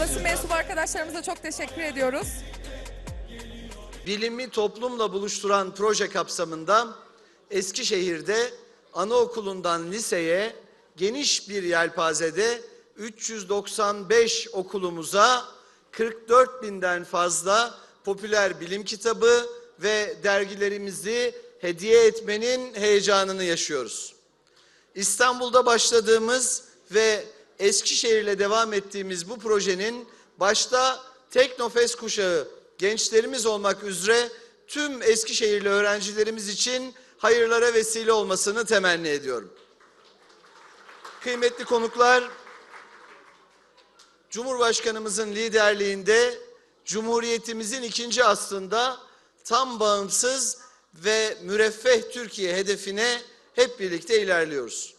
Basın mensubu arkadaşlarımıza çok teşekkür ediyoruz. bilimi toplumla buluşturan proje kapsamında Eskişehir'de anaokulundan liseye geniş bir yelpazede 395 okulumuza 44 binden fazla popüler bilim kitabı ve dergilerimizi hediye etmenin heyecanını yaşıyoruz. İstanbul'da başladığımız ve Eskişehir'le devam ettiğimiz bu projenin başta Teknofest kuşağı gençlerimiz olmak üzere tüm Eskişehirli öğrencilerimiz için hayırlara vesile olmasını temenni ediyorum. Kıymetli konuklar, Cumhurbaşkanımızın liderliğinde Cumhuriyetimizin ikinci aslında tam bağımsız ve müreffeh Türkiye hedefine hep birlikte ilerliyoruz.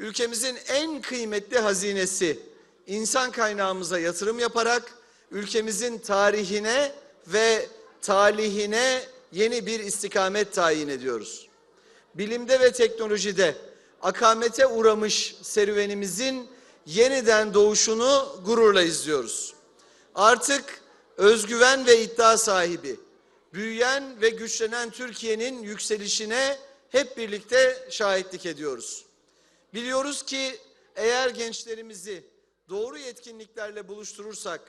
Ülkemizin en kıymetli hazinesi insan kaynağımıza yatırım yaparak ülkemizin tarihine ve talihine yeni bir istikamet tayin ediyoruz. Bilimde ve teknolojide akamete uğramış serüvenimizin yeniden doğuşunu gururla izliyoruz. Artık özgüven ve iddia sahibi, büyüyen ve güçlenen Türkiye'nin yükselişine hep birlikte şahitlik ediyoruz. Biliyoruz ki eğer gençlerimizi doğru yetkinliklerle buluşturursak,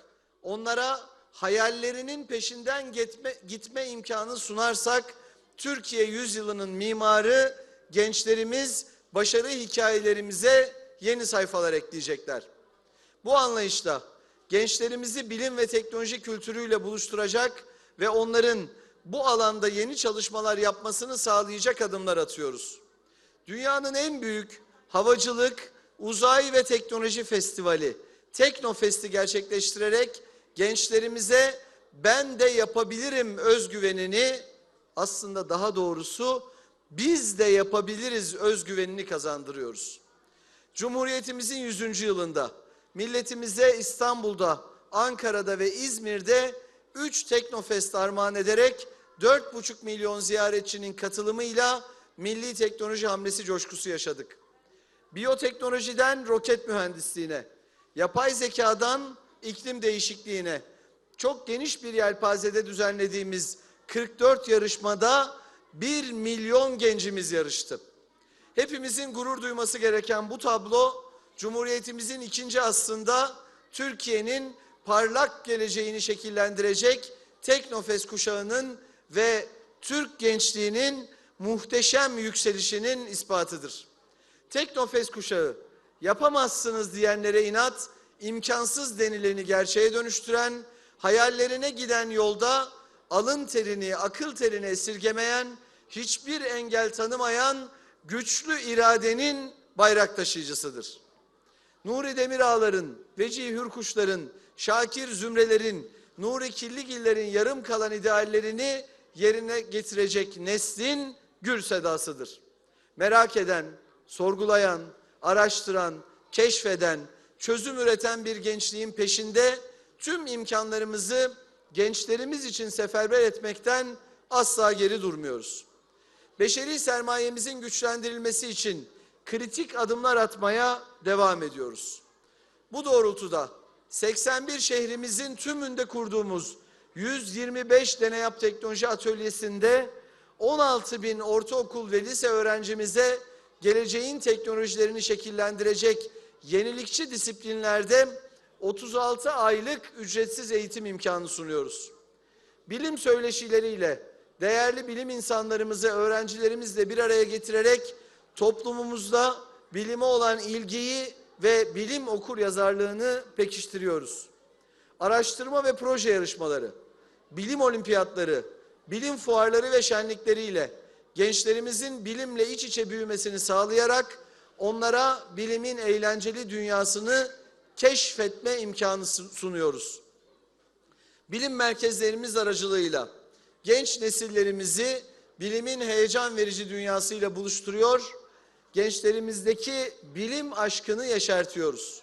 onlara hayallerinin peşinden gitme, gitme imkanı sunarsak, Türkiye yüzyılının mimarı gençlerimiz başarı hikayelerimize yeni sayfalar ekleyecekler. Bu anlayışla gençlerimizi bilim ve teknoloji kültürüyle buluşturacak ve onların bu alanda yeni çalışmalar yapmasını sağlayacak adımlar atıyoruz. Dünyanın en büyük havacılık, uzay ve teknoloji festivali Teknofest'i gerçekleştirerek gençlerimize ben de yapabilirim özgüvenini aslında daha doğrusu biz de yapabiliriz özgüvenini kazandırıyoruz. Cumhuriyetimizin 100. yılında milletimize İstanbul'da, Ankara'da ve İzmir'de 3 Teknofest armağan ederek 4,5 milyon ziyaretçinin katılımıyla milli teknoloji hamlesi coşkusu yaşadık. Biyoteknolojiden roket mühendisliğine, yapay zekadan iklim değişikliğine çok geniş bir yelpazede düzenlediğimiz 44 yarışmada 1 milyon gencimiz yarıştı. Hepimizin gurur duyması gereken bu tablo Cumhuriyetimizin ikinci aslında Türkiye'nin parlak geleceğini şekillendirecek Teknofest kuşağının ve Türk gençliğinin muhteşem yükselişinin ispatıdır. Teknofest kuşağı yapamazsınız diyenlere inat, imkansız denileni gerçeğe dönüştüren, hayallerine giden yolda alın terini, akıl terini esirgemeyen, hiçbir engel tanımayan güçlü iradenin bayrak taşıyıcısıdır. Nuri Demirağlar'ın, Vecihi Hürkuşlar'ın, Şakir Zümreler'in, Nuri Killigiller'in yarım kalan ideallerini yerine getirecek neslin gür sedasıdır. Merak eden, sorgulayan, araştıran, keşfeden, çözüm üreten bir gençliğin peşinde tüm imkanlarımızı gençlerimiz için seferber etmekten asla geri durmuyoruz. Beşeri sermayemizin güçlendirilmesi için kritik adımlar atmaya devam ediyoruz. Bu doğrultuda 81 şehrimizin tümünde kurduğumuz 125 Deneyap Teknoloji Atölyesi'nde 16 bin ortaokul ve lise öğrencimize geleceğin teknolojilerini şekillendirecek yenilikçi disiplinlerde 36 aylık ücretsiz eğitim imkanı sunuyoruz. Bilim söyleşileriyle değerli bilim insanlarımızı öğrencilerimizle bir araya getirerek toplumumuzda bilime olan ilgiyi ve bilim okur yazarlığını pekiştiriyoruz. Araştırma ve proje yarışmaları, bilim olimpiyatları, bilim fuarları ve şenlikleriyle gençlerimizin bilimle iç içe büyümesini sağlayarak onlara bilimin eğlenceli dünyasını keşfetme imkanı sunuyoruz. Bilim merkezlerimiz aracılığıyla genç nesillerimizi bilimin heyecan verici dünyasıyla buluşturuyor, gençlerimizdeki bilim aşkını yeşertiyoruz.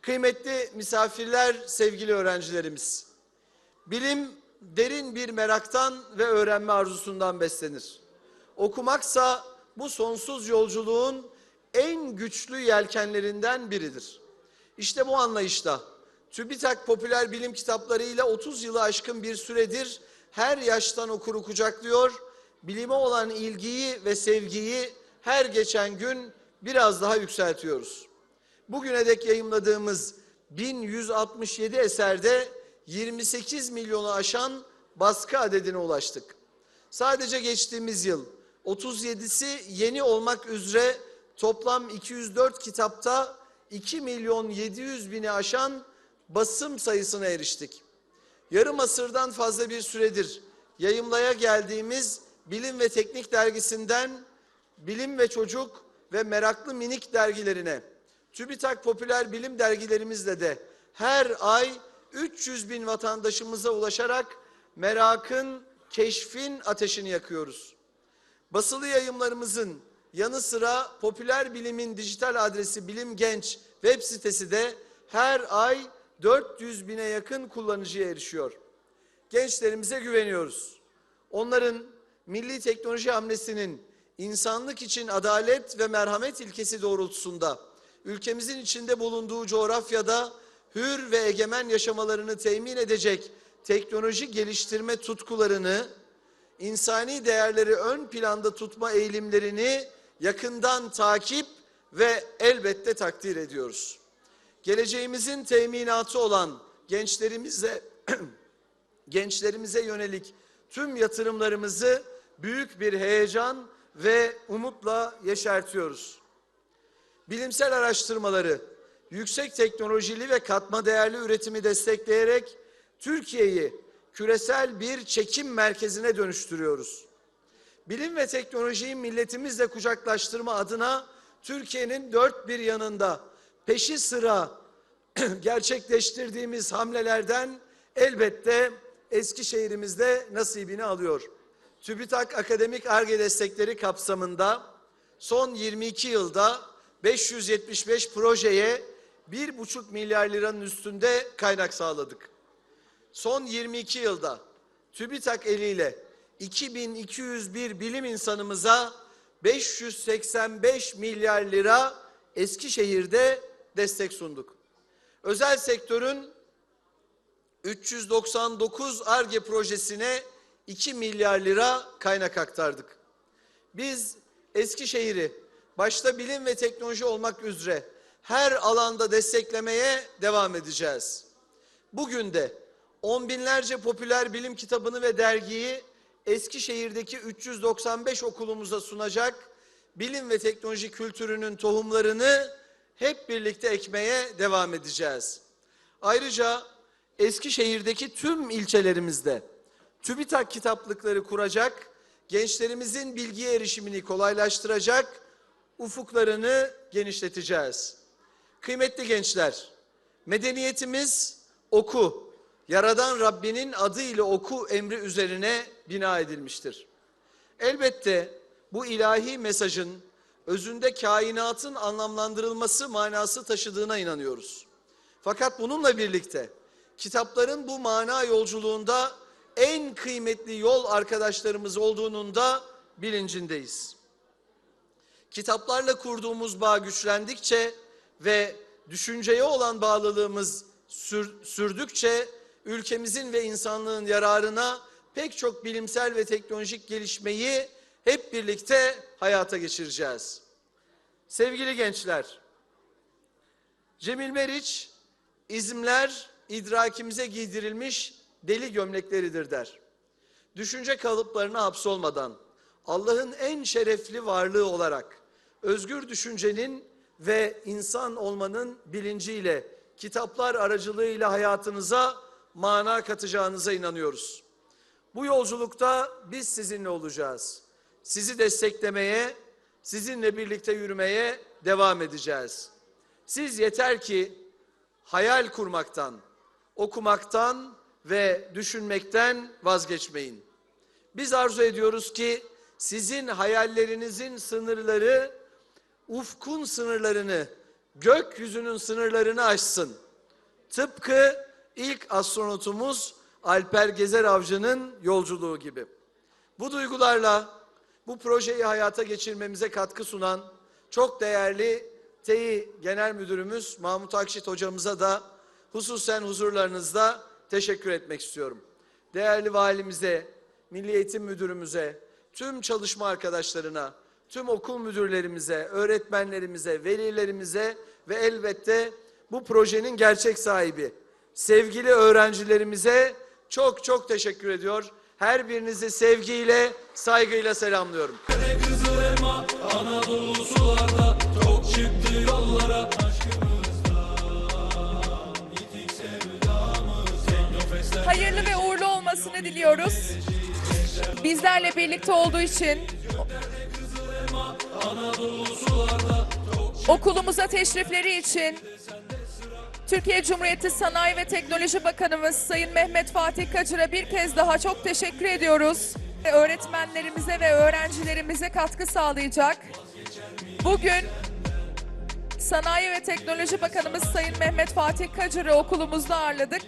Kıymetli misafirler, sevgili öğrencilerimiz, bilim derin bir meraktan ve öğrenme arzusundan beslenir. Okumaksa bu sonsuz yolculuğun en güçlü yelkenlerinden biridir. İşte bu anlayışta TÜBİTAK popüler bilim kitaplarıyla 30 yılı aşkın bir süredir her yaştan okuru kucaklıyor, bilime olan ilgiyi ve sevgiyi her geçen gün biraz daha yükseltiyoruz. Bugüne dek yayımladığımız 1167 eserde 28 milyonu aşan baskı adedine ulaştık. Sadece geçtiğimiz yıl 37'si yeni olmak üzere toplam 204 kitapta 2 milyon 700 bini aşan basım sayısına eriştik. Yarım asırdan fazla bir süredir yayımlaya geldiğimiz Bilim ve Teknik dergisinden Bilim ve Çocuk ve Meraklı Minik dergilerine, TÜBİTAK popüler bilim dergilerimizle de her ay 300 bin vatandaşımıza ulaşarak merakın, keşfin ateşini yakıyoruz. Basılı yayımlarımızın yanı sıra popüler bilimin dijital adresi Bilim Genç web sitesi de her ay 400 bine yakın kullanıcıya erişiyor. Gençlerimize güveniyoruz. Onların milli teknoloji hamlesinin insanlık için adalet ve merhamet ilkesi doğrultusunda ülkemizin içinde bulunduğu coğrafyada hür ve egemen yaşamalarını temin edecek teknoloji geliştirme tutkularını insani değerleri ön planda tutma eğilimlerini yakından takip ve elbette takdir ediyoruz. Geleceğimizin teminatı olan gençlerimize gençlerimize yönelik tüm yatırımlarımızı büyük bir heyecan ve umutla yeşertiyoruz. Bilimsel araştırmaları, yüksek teknolojili ve katma değerli üretimi destekleyerek Türkiye'yi küresel bir çekim merkezine dönüştürüyoruz. Bilim ve teknolojiyi milletimizle kucaklaştırma adına Türkiye'nin dört bir yanında peşi sıra gerçekleştirdiğimiz hamlelerden elbette Eskişehir'imizde nasibini alıyor. TÜBİTAK akademik ARGE destekleri kapsamında son 22 yılda 575 projeye 1,5 milyar liranın üstünde kaynak sağladık. Son 22 yılda TÜBİTAK eliyle 2201 bilim insanımıza 585 milyar lira Eskişehir'de destek sunduk. Özel sektörün 399 ARGE projesine 2 milyar lira kaynak aktardık. Biz Eskişehir'i başta bilim ve teknoloji olmak üzere her alanda desteklemeye devam edeceğiz. Bugün de on binlerce popüler bilim kitabını ve dergiyi Eskişehir'deki 395 okulumuza sunacak bilim ve teknoloji kültürünün tohumlarını hep birlikte ekmeye devam edeceğiz. Ayrıca Eskişehir'deki tüm ilçelerimizde TÜBİTAK kitaplıkları kuracak, gençlerimizin bilgiye erişimini kolaylaştıracak, ufuklarını genişleteceğiz. Kıymetli gençler, medeniyetimiz oku, Yaradan Rabbinin adı ile oku emri üzerine bina edilmiştir. Elbette bu ilahi mesajın özünde kainatın anlamlandırılması manası taşıdığına inanıyoruz. Fakat bununla birlikte kitapların bu mana yolculuğunda en kıymetli yol arkadaşlarımız olduğunun da bilincindeyiz. Kitaplarla kurduğumuz bağ güçlendikçe ve düşünceye olan bağlılığımız sür- sürdükçe ülkemizin ve insanlığın yararına pek çok bilimsel ve teknolojik gelişmeyi hep birlikte hayata geçireceğiz. Sevgili gençler, Cemil Meriç, izimler idrakimize giydirilmiş deli gömlekleridir der. Düşünce kalıplarına hapsolmadan Allah'ın en şerefli varlığı olarak özgür düşüncenin ve insan olmanın bilinciyle kitaplar aracılığıyla hayatınıza mana katacağınıza inanıyoruz. Bu yolculukta biz sizinle olacağız. Sizi desteklemeye, sizinle birlikte yürümeye devam edeceğiz. Siz yeter ki hayal kurmaktan, okumaktan ve düşünmekten vazgeçmeyin. Biz arzu ediyoruz ki sizin hayallerinizin sınırları ufkun sınırlarını, gökyüzünün sınırlarını aşsın. Tıpkı ilk astronotumuz Alper Gezer Avcı'nın yolculuğu gibi. Bu duygularla bu projeyi hayata geçirmemize katkı sunan çok değerli TEİ Genel Müdürümüz Mahmut Akşit hocamıza da hususen huzurlarınızda teşekkür etmek istiyorum. Değerli valimize, Milli Eğitim Müdürümüze, tüm çalışma arkadaşlarına, tüm okul müdürlerimize, öğretmenlerimize, velilerimize ve elbette bu projenin gerçek sahibi sevgili öğrencilerimize çok çok teşekkür ediyor. Her birinizi sevgiyle, saygıyla selamlıyorum. Hayırlı ve uğurlu olmasını diliyoruz. Bizlerle birlikte olduğu için okulumuza teşrifleri için Türkiye Cumhuriyeti Sanayi ve Teknoloji Bakanımız Sayın Mehmet Fatih Kacır'a bir kez daha çok teşekkür ediyoruz. Öğretmenlerimize ve öğrencilerimize katkı sağlayacak. Bugün Sanayi ve Teknoloji Bakanımız Sayın Mehmet Fatih Kacır'ı okulumuzda ağırladık.